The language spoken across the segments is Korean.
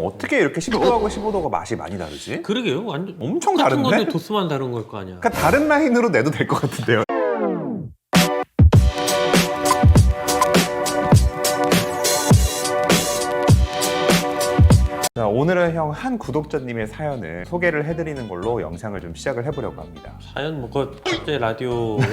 어떻게 이렇게 10도하고 15도가 맛이 많이 다르지? 그러게요. 완전 엄청 같은 다른데? 건데 도수만 다른 걸 거 아니야. 그러니까 다른 라인으로 내도 될 것 같은데요. 오늘은 형 한 구독자님의 사연을 소개를 해드리는 걸로 영상을 좀 시작을 해보려고 합니다. 사연 뭐그 갑자기 라디오야?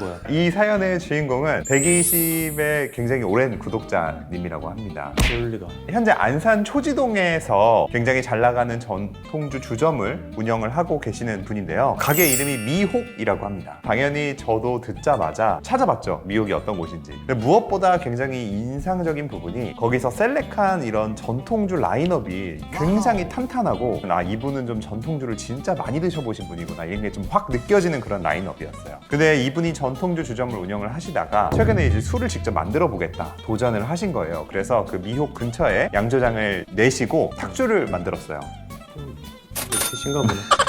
뭐야? 이 사연의 주인공은 120의 굉장히 오랜 구독자님이라고 합니다. 그럴 리가. 현재 안산 초지동에서 굉장히 잘 나가는 전통주 주점을 운영을 하고 계시는 분인데요. 가게 이름이 미혹이라고 합니다. 당연히 저도 듣자마자 찾아봤죠. 미혹이 어떤 곳인지. 근데 무엇보다 굉장히 인상적인 부분이 거기서 셀렉한 이런 전통주 라인업이 굉장히 탄탄하고 아 이분은 좀 전통주를 진짜 많이 드셔보신 분이구나 이런 게 좀 확 느껴지는 그런 라인업이었어요. 근데 이분이 전통주 주점을 운영을 하시다가 최근에 이제 술을 직접 만들어 보겠다 도전을 하신 거예요. 그래서 그 미혹 근처에 양조장을 내시고 탁주를 만들었어요. 좀 있으신가 보네.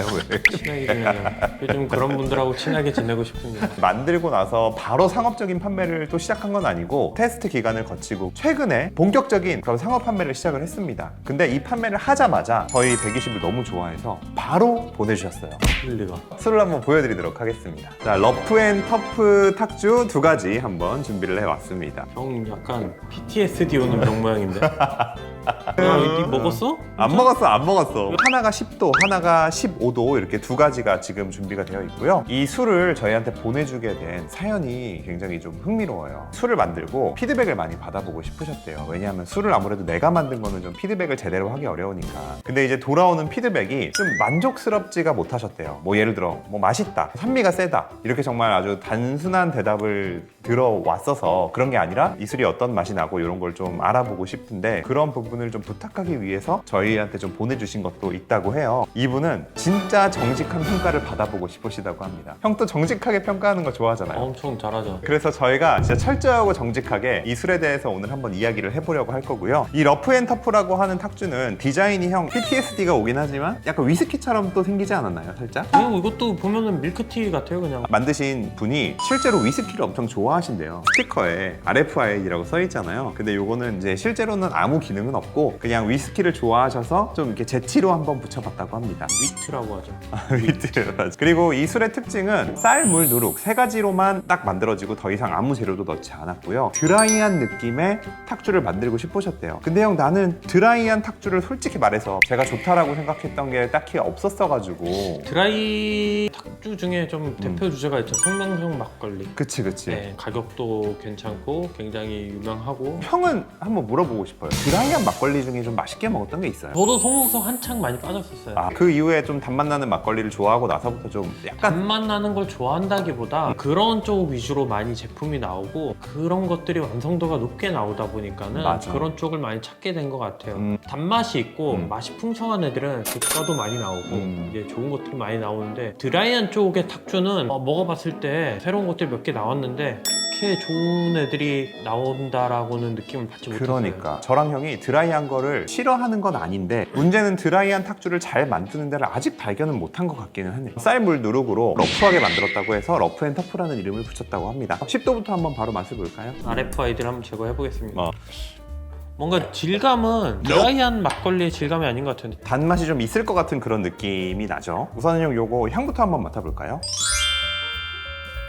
아유 왜? 친하게 지내요. 요즘 그런 분들하고 친하게 지내고 싶습니다. 만들고 나서 바로 상업적인 판매를 또 시작한 건 아니고 테스트 기간을 거치고 최근에 본격적인 그런 상업 판매를 시작을 했습니다. 근데 이 판매를 하자마자 저희 120을 너무 좋아해서 바로 보내주셨어요. 그럴 리가. 술을 한번 보여드리도록 하겠습니다. 자, 러프 앤 터프 탁주 두 가지 한번 준비를 해왔습니다. 형 약간 PTSD 오는 병 모양인데. 야, 니 먹었어? 안 먹었어, 안 먹었어. 하나가 10도, 하나가 15도 이렇게 두 가지가 지금 준비가 되어 있고요. 이 술을 저희한테 보내주게 된 사연이 굉장히 좀 흥미로워요. 술을 만들고 피드백을 많이 받아보고 싶으셨대요. 왜냐하면 술을 아무래도 내가 만든 거는 좀 피드백을 제대로 하기 어려우니까. 근데 이제 돌아오는 피드백이 좀 만족스럽지가 못하셨대요. 뭐 예를 들어, 뭐 맛있다, 산미가 세다. 이렇게 정말 아주 단순한 대답을 들어왔어서 그런 게 아니라 이 술이 어떤 맛이 나고 이런 걸 좀 알아보고 싶은데 그런 부분을 좀 부탁하기 위해서 저희한테 좀 보내주신 것도 있다고 해요. 이분은 진짜 정직한 평가를 받아보고 싶으시다고 합니다. 형또 정직하게 평가하는 거 좋아하잖아요. 엄청 잘하죠. 그래서 저희가 진짜 철저하고 정직하게 이 술에 대해서 오늘 한번 이야기를 해보려고 할 거고요. 이 러프 앤 터프라고 하는 탁주는 디자인이 형 PTSD가 오긴 하지만 약간 위스키처럼 또 생기지 않았나요, 살짝? 그리고 이것도 보면은 밀크티 같아요, 그냥. 만드신 분이 실제로 위스키를 엄청 좋아하신대요. 스티커에 RFI라고 써 있잖아요. 근데 요거는 이제 실제로는 아무 기능은 없고 그냥 위스키를 좋아하셔서 좀 이렇게 재치로 한번 붙여봤다고 합니다. 위트라 고 하죠. 위트 맞아. 그리고 이 술의 특징은 쌀, 물, 누룩 세 가지로만 딱 만들어지고 더 이상 아무 재료도 넣지 않았고요. 드라이한 느낌의 탁주를 만들고 싶으셨대요. 근데 형 나는 드라이한 탁주를 솔직히 말해서 제가 좋다라고 생각했던 게 딱히 없었어가지고 드라이 탁주 중에 좀 대표 주제가 있죠. 성명성 막걸리. 그치 그치. 네, 가격도 괜찮고 굉장히 유명하고 형은 한번 물어보고 싶어요. 드라이한 막걸리 중에 좀 맛있게 먹었던 게 있어요? 저도 성명성 한창 많이 빠졌었어요. 아, 그 이후에 좀 단맛 나는 막걸리를 좋아하고 나서부터 좀 약간 단맛 나는 걸 좋아한다기보다 그런 쪽 위주로 많이 제품이 나오고 그런 것들이 완성도가 높게 나오다 보니까는 맞아. 그런 쪽을 많이 찾게 된 것 같아요. 음. 단맛이 있고 음. 맛이 풍성한 애들은 고가도 많이 나오고 음. 이제 좋은 것들이 많이 나오는데 드라이한 쪽의 탁주는 어, 먹어봤을 때 새로운 것들이 몇 개 나왔는데 그렇게 좋은 애들이 나온다라고는 느낌을 받지 못했어요. 그러니까 저랑 형이 드라이한 거를 싫어하는 건 아닌데 문제는 드라이한 탁주를 잘 만드는 데를 아직 발견은 못한 것 같기는 하네요 쌀물 누룩으로 러프하게 만들었다고 해서 러프 앤 터프라는 이름을 붙였다고 합니다 10도부터 한번 바로 맛을 볼까요? RFID를 한번 제거해 보겠습니다. 어. 뭔가 질감은 드라이한 막걸리의 질감이 아닌 것 같은데 단맛이 좀 있을 것 같은 그런 느낌이 나죠 우선은 형 요거 향부터 한번 맡아볼까요?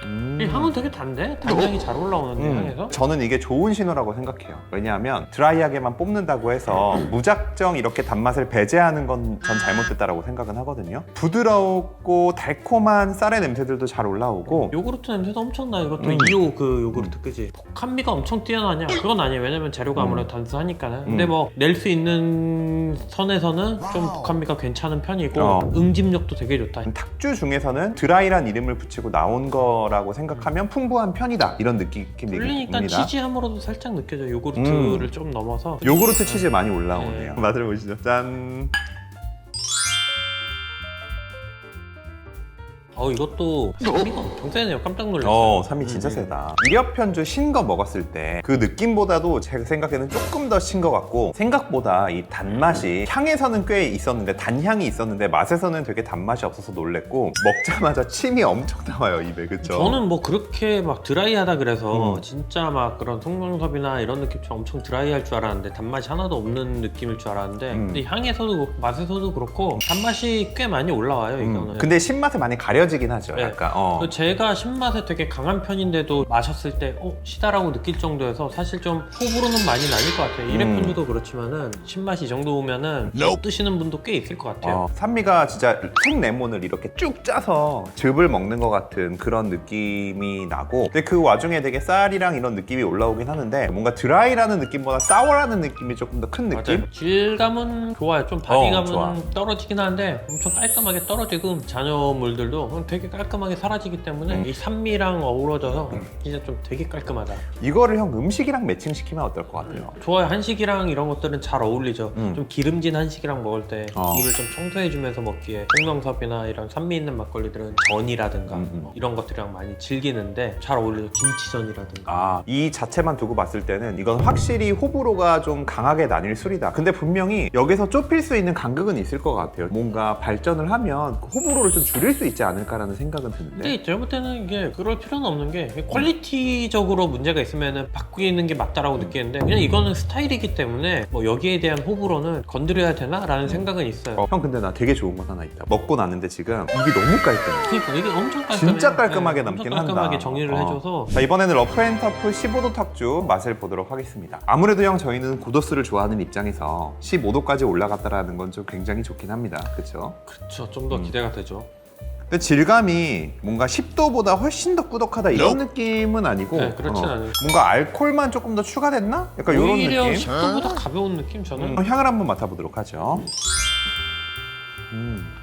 음. 이 향은 되게 단데 단향이 잘 올라오는데 음, 향에서 저는 이게 좋은 신호라고 생각해요. 왜냐하면 드라이하게만 뽑는다고 해서 무작정 이렇게 단맛을 배제하는 건 전 잘못됐다라고 생각은 하거든요. 부드럽고 달콤한 쌀의 냄새들도 잘 올라오고 요구르트 냄새도 엄청나 이것도 음. 2호 그 요구르트 그지 독한미가 엄청 뛰어나냐 그건 아니에요 왜냐면 재료가 음. 아무래도 단순하니까는 근데 음. 뭐 낼 수 있는 선에서는 좀 독한미가 괜찮은 편이고 어. 응집력도 되게 좋다 탁주 중에서는 드라이란 이름을 붙이고 나온 거라 고 생각하면 풍부한 편이다 이런 느낌이 뚫리니까 듭니다. 치즈함으로도 살짝 느껴져 요구르트를 음. 좀 넘어서 요구르트 치즈 많이 올라오네요. 네. 맛을 보시죠. 짠. 어 이것도 산미가 엄청 세네요. 깜짝 놀랐어요. 어, 산미 진짜 음, 음. 세다. 일엽현주 신 거 먹었을 때 그 느낌보다도 제 생각에는 조금 더신것 같고 생각보다 이 단맛이 향에서는 꽤 있었는데 단향이 있었는데 맛에서는 되게 단맛이 없어서 놀랬고 먹자마자 침이 엄청 나와요 입에 그쵸? 저는 뭐 그렇게 막 드라이하다 그래서 음. 진짜 막 그런 송명섭이나 이런 느낌처럼 엄청 드라이할 줄 알았는데 단맛이 하나도 없는 느낌일 줄 알았는데 음. 근데 향에서도 그렇고 맛에서도 그렇고 단맛이 꽤 많이 올라와요 음, 이거는. 근데 신맛에 많이 가려 지긴 하죠 네. 약간 어. 그 제가 신맛에 되게 강한 편인데도 마셨을 때 어? 시다라고 느낄 정도여서 사실 좀 호불호는 많이 나뉠 것 같아요. 음. 이래편주도 그렇지만은 신맛이 이 정도 오면은 못 드시는 분도 꽤 있을 것 같아요. 어, 산미가 진짜 생레몬을 이렇게 쭉 짜서 즙을 먹는 것 같은 그런 느낌이 나고 근데 그 와중에 되게 쌀이랑 이런 느낌이 올라오긴 하는데 뭔가 드라이라는 느낌보다 사워라는 느낌이 조금 더 큰 느낌? 맞아요. 질감은 좋아요. 좀 바디감은 좋아. 떨어지긴 하는데 엄청 깔끔하게 떨어지고 잔여물들도 되게 깔끔하게 사라지기 때문에 음. 이 산미랑 어우러져서 진짜 좀 되게 깔끔하다. 이거를 형 음식이랑 매칭시키면 어떨 것 같아요? 좋아요. 한식이랑 이런 것들은 잘 어울리죠. 음. 좀 기름진 한식이랑 먹을 때 어. 입을 좀 청소해주면서 먹기에 홍명섭이나 이런 산미 있는 막걸리들은 전이라든가 음, 음. 뭐 이런 것들이랑 많이 즐기는데 잘 어울리죠. 김치전이라든가. 아, 이 자체만 두고 봤을 때는 이건 확실히 호불호가 좀 강하게 나뉠 술이다. 근데 분명히 여기서 좁힐 수 있는 간극은 있을 것 같아요. 뭔가 발전을 하면 그 호불호를 좀 줄일 수 있지 않을까 라는 생각은 드는데. 근데 때는 이게 그럴 필요는 없는 게 퀄리티적으로 문제가 있으면 바꾸는 게 맞다라고 느끼는데 그냥 이거는 스타일이기 때문에 뭐 여기에 대한 호불호는 건드려야 되나라는 생각은 있어요. 어, 형 근데 나 되게 좋은 건 하나 있다. 먹고 났는데 지금 입이 너무 깔끔해. 그러니까 이게 엄청 깔끔해요. 진짜 깔끔하게 네, 남긴 엄청 깔끔하게 한다. 정리를 어. 해줘서 자 이번에는 러프앤터프 15도 탁주 맛을 보도록 하겠습니다. 아무래도 형 저희는 고도수를 좋아하는 입장에서 15도까지 올라갔다라는 건 좀 굉장히 좋긴 합니다. 그렇죠? 그렇죠. 좀더 음. 기대가 되죠. 근데 질감이 뭔가 10도보다 훨씬 더 꾸덕하다 이런 느낌은 아니고 네, 그렇진 어, 않아요. 뭔가 알코올만 조금 더 추가됐나? 약간 이런 오히려 느낌. 10도보다 가벼운 느낌 저는. 음, 향을 한번 맡아보도록 하죠. 음.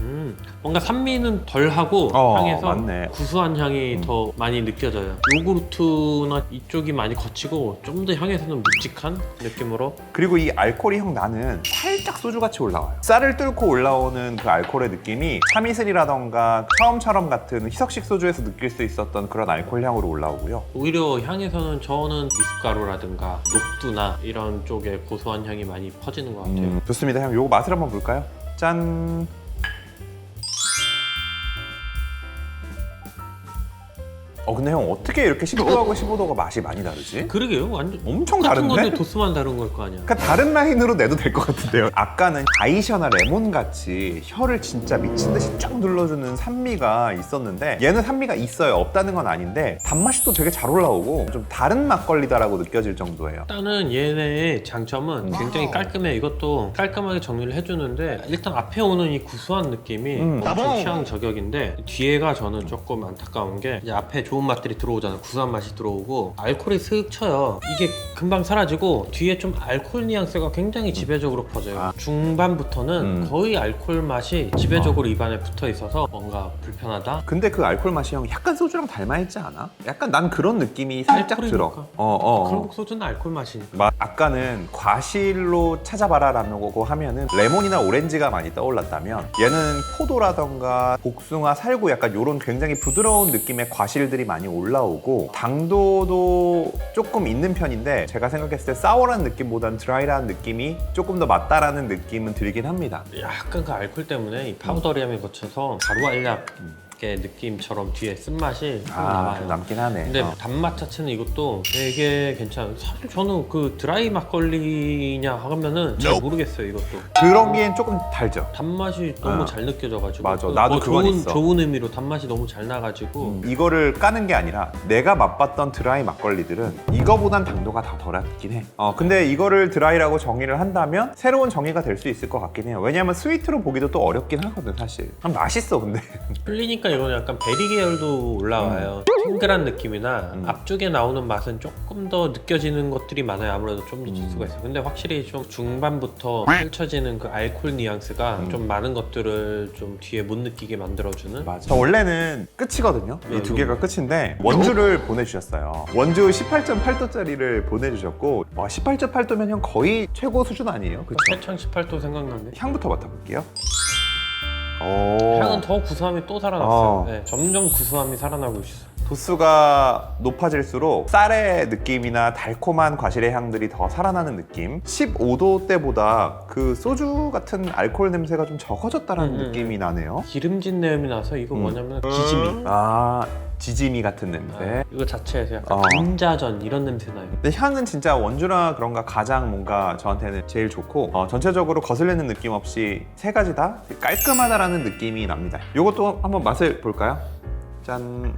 음, 뭔가 산미는 덜하고 어, 향에서 맞네. 구수한 향이 음. 더 많이 느껴져요. 요구르트나 이쪽이 많이 거치고 좀 더 향에서는 묵직한 느낌으로 그리고 이 알코올이 형 나는 살짝 소주같이 올라와요. 쌀을 뚫고 올라오는 그 알코올의 느낌이 참이슬이라던가 처음처럼 같은 희석식 소주에서 느낄 수 있었던 그런 알코올 향으로 올라오고요. 오히려 향에서는 저는 미숫가루라든가 녹두나 이런 쪽에 고소한 향이 많이 퍼지는 것 같아요. 음, 좋습니다. 형, 요거 맛을 한번 볼까요? 짠. 어 근데 형 어떻게 이렇게 10도하고 15도가 맛이 많이 다르지? 그러게요. 완전 엄청 다른데? 건데 도수만 다른 걸 거 아니야. 그러니까 다른 라인으로 내도 될 것 같은데요. 아까는 아이셔나 레몬 같이 혀를 진짜 미친 듯이 쫙 눌러주는 산미가 있었는데 얘는 산미가 있어요. 없다는 건 아닌데 단맛이 또 되게 잘 올라오고 좀 다른 막걸리다라고 느껴질 정도예요. 일단은 얘네의 장점은 굉장히 깔끔해. 이것도 깔끔하게 정리를 해주는데 일단 앞에 오는 이 구수한 느낌이 음. 엄청 취향 저격인데 뒤에가 저는 조금 안타까운 게 이제 앞에 좋은 맛들이 들어오잖아요. 구수한 맛이 들어오고 알코올이 슥 쳐요. 이게 금방 사라지고 뒤에 좀 알코올 뉘앙스가 굉장히 지배적으로 퍼져요. 아. 중반부터는 음. 거의 알코올 맛이 지배적으로 입안에 붙어 있어서 뭔가 불편하다. 근데 그 알코올 맛이 형 약간 소주랑 닮아있지 않아? 약간 난 그런 느낌이 살짝 들어. 알코올이니까. 어, 어. 그런 소주는 알코올 맛이니까. 막 아까는 과실로 찾아봐라라고 하면은 레몬이나 오렌지가 많이 떠올랐다면 얘는 포도라던가 복숭아, 살구 약간 이런 굉장히 부드러운 느낌의 과실들이 많이 올라오고 당도도 조금 있는 편인데 제가 생각했을 때 사워한 느낌보다는 드라이라는 느낌이 조금 더 맞다라는 느낌은 들긴 합니다. 약간 그 알코올 때문에 이 파우더리함에 거쳐서 가루 真嗯。 알약의 느낌처럼 뒤에 쓴맛이 좀 아, 남아요. 좀 남긴 하네. 근데 어. 단맛 자체는 이것도 되게 괜찮아요. 사실 저는 그 드라이 막걸리냐 하면은 잘 모르겠어요, 이것도. 그러기엔 조금 달죠. 단맛이 너무 아. 잘 느껴져가지고. 맞아. 그 나도 뭐 그건 좋은, 있어. 좋은 의미로 단맛이 너무 잘 나가지고. 이거를 까는 게 아니라 내가 맛봤던 드라이 막걸리들은 이거보단 당도가 다 덜하긴 해. 어, 근데 이거를 드라이라고 정의를 한다면 새로운 정의가 될 수 있을 것 같긴 해요. 왜냐면 스위트로 보기도 또 어렵긴 하거든, 사실. 아, 맛있어, 근데. 흘리니까 이거는 약간 베리 계열도 올라와요. 탱글한 느낌이나 음. 앞쪽에 나오는 맛은 조금 더 느껴지는 것들이 많아요. 아무래도 좀더 음. 지수가 있어요. 근데 확실히 좀 중반부터 펼쳐지는 그 알코올 뉘앙스가 음. 좀 많은 것들을 좀 뒤에 못 느끼게 만들어주는. 맞아. 원래는 끝이거든요. 이 네, 두 개가 끝인데 원주를 보내주셨어요. 원주 18.8도짜리를 보내주셨고 와 18.8도면 형 거의 최고 수준 아니에요? 그쵸? 세창 18도 생각나네. 향부터 맡아볼게요. 오. 향은 더 구수함이 또 살아났어요. 어. 네, 점점 구수함이 살아나고 있어요. 도수가 높아질수록 쌀의 느낌이나 달콤한 과실의 향들이 더 살아나는 느낌 15도 때보다 그 소주 같은 알코올 냄새가 좀 적어졌다는 음, 음. 느낌이 나네요 기름진 내음이 나서 이거 음. 뭐냐면 기짐이. 아 지짐이 같은 냄새 아, 이거 자체에서 약간 어. 감자전 이런 냄새 나요. 근데 향은 진짜 원주나 그런가 가장 뭔가 저한테는 제일 좋고 어, 전체적으로 거슬리는 느낌 없이 세 가지 다 깔끔하다라는 느낌이 납니다 이것도 한번 맛을 볼까요? 짠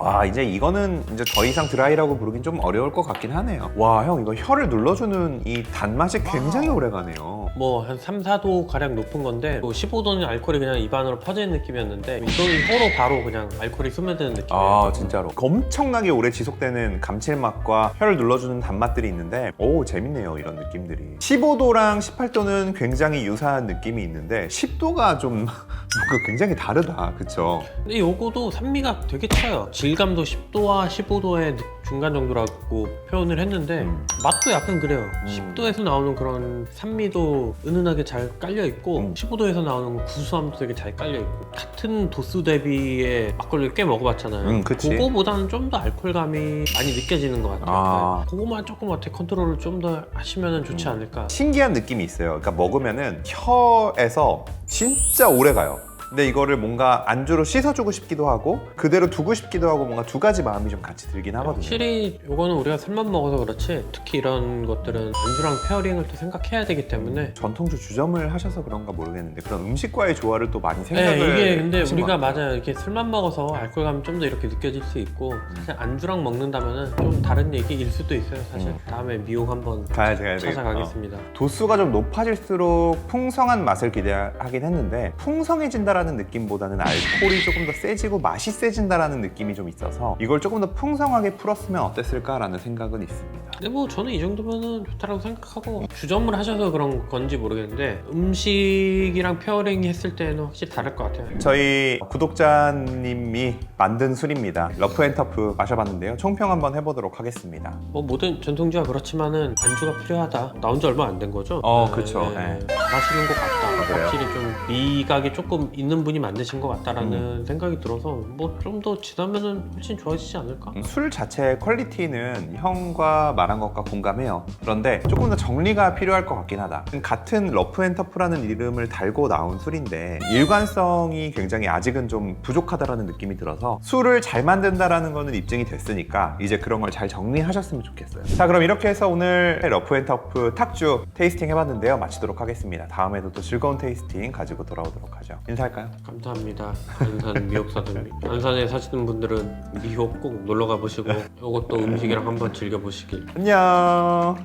와 이제 이거는 이제 더 이상 드라이라고 부르긴 좀 어려울 것 같긴 하네요. 와 형 이거 혀를 눌러주는 이 단맛이 굉장히 오래가네요 뭐 한 3, 4도 가량 높은 건데 15도는 알코올이 그냥 입안으로 퍼지는 느낌이었는데 이거는 혀로 바로 그냥 알코올이 스며드는 느낌이에요. 아 진짜로 엄청나게 오래 지속되는 감칠맛과 혀를 눌러주는 단맛들이 있는데 오 재밌네요 이런 느낌들이 15도랑 18도는 굉장히 유사한 느낌이 있는데 10도가 좀 뭔가 굉장히 다르다 그쵸 근데 요거도 산미가 되게 쳐요. 질감도 10도와 15도의 중간 정도라고 표현을 했는데 음. 맛도 약간 그래요. 음. 10도에서 나오는 그런 산미도 은은하게 잘 깔려 있고 음. 15도에서 나오는 구수함도 되게 잘 깔려 있고 같은 도수 대비의 막걸리를 꽤 먹어봤잖아요. 음, 그치. 그거보다는 좀 더 알코올감이 많이 느껴지는 것 같아요. 아. 네. 그거만 조금 어떻게 컨트롤을 좀 더 하시면 좋지 음. 않을까. 신기한 느낌이 있어요 그러니까 먹으면은 혀에서 진짜 오래 가요 근데 이거를 뭔가 안주로 씻어주고 싶기도 하고 그대로 두고 싶기도 하고 뭔가 두 가지 마음이 좀 같이 들긴 하거든요 확실히 요거는 우리가 술만 먹어서 그렇지 특히 이런 것들은 안주랑 페어링을 또 생각해야 되기 때문에 전통주 주점을 하셔서 그런가 모르겠는데 그런 음식과의 조화를 또 많이 생각을 네, 이게 근데 하신 우리가 같아요. 맞아요. 이렇게 술만 먹어서 알코올감이 좀 더 이렇게 느껴질 수 있고 음. 사실 안주랑 먹는다면은 좀 다른 얘기일 수도 있어요. 사실 음. 다음에 미혹 한번 가야지 가야지 찾아가겠습니다. 도수가 좀 높아질수록 풍성한 맛을 기대하긴 했는데 풍성해진다라는 느낌보다는 알코올이 조금 더 세지고 맛이 세진다라는 느낌이 좀 있어서 이걸 조금 더 풍성하게 풀었으면 어땠을까라는 생각은 있습니다. 근데 뭐 저는 이 정도면은 좋다라고 생각하고 주점을 하셔서 그런 건지 모르겠는데 음식이랑 페어링 했을 때는 확실히 다를 것 같아요. 저희 구독자님이 만든 술입니다. 러프앤터프 마셔봤는데요. 총평 한번 해보도록 하겠습니다. 뭐 모든 전통주가 그렇지만은 안주가 필요하다. 나온 지 얼마 안 된 거죠? 어, 그쵸. 네. 마시는 것 같다. 그래요? 확실히 좀 미각이 조금 있는 분이 만드신 것 같다라는 음. 생각이 들어서 뭐 좀 더 지나면은 훨씬 좋아지지 않을까? 음, 술 자체의 퀄리티는 형과 말한 것과 공감해요. 그런데 조금 더 정리가 필요할 것 같긴 하다. 같은 러프앤터프라는 이름을 달고 나온 술인데 일관성이 굉장히 아직은 좀 부족하다라는 느낌이 들어서 술을 잘 만든다라는 거는 입증이 됐으니까 이제 그런 걸 잘 정리하셨으면 좋겠어요. 자 그럼 이렇게 해서 오늘 러프앤터프 탁주 테이스팅 해봤는데요. 마치도록 하겠습니다. 다음에도 또 즐거운 테이스팅 가지고 돌아오도록 하죠. 인사할까요? 감사합니다. 안산 미혹사들. 안산에 사시는 분들은 미혹 꼭 놀러 가보시고 이것도 음식이랑 한번 즐겨보시길. 안녕.